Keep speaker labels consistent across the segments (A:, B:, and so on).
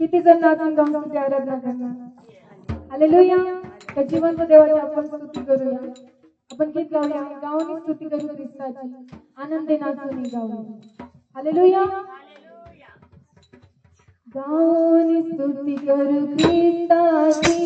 A: किती जण नाचून गाऊन तुझी आराधना करणार? हालेलुया त्या जिवंत देवाची आपण स्तुती करूया. आपण गीत गाऊया गाऊन स्तुती करू ख्रिस्ताची. आनंदे नाचून गाऊया. हालेलुया गाऊन स्तुती करू ख्रिस्ताची.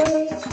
B: Bye.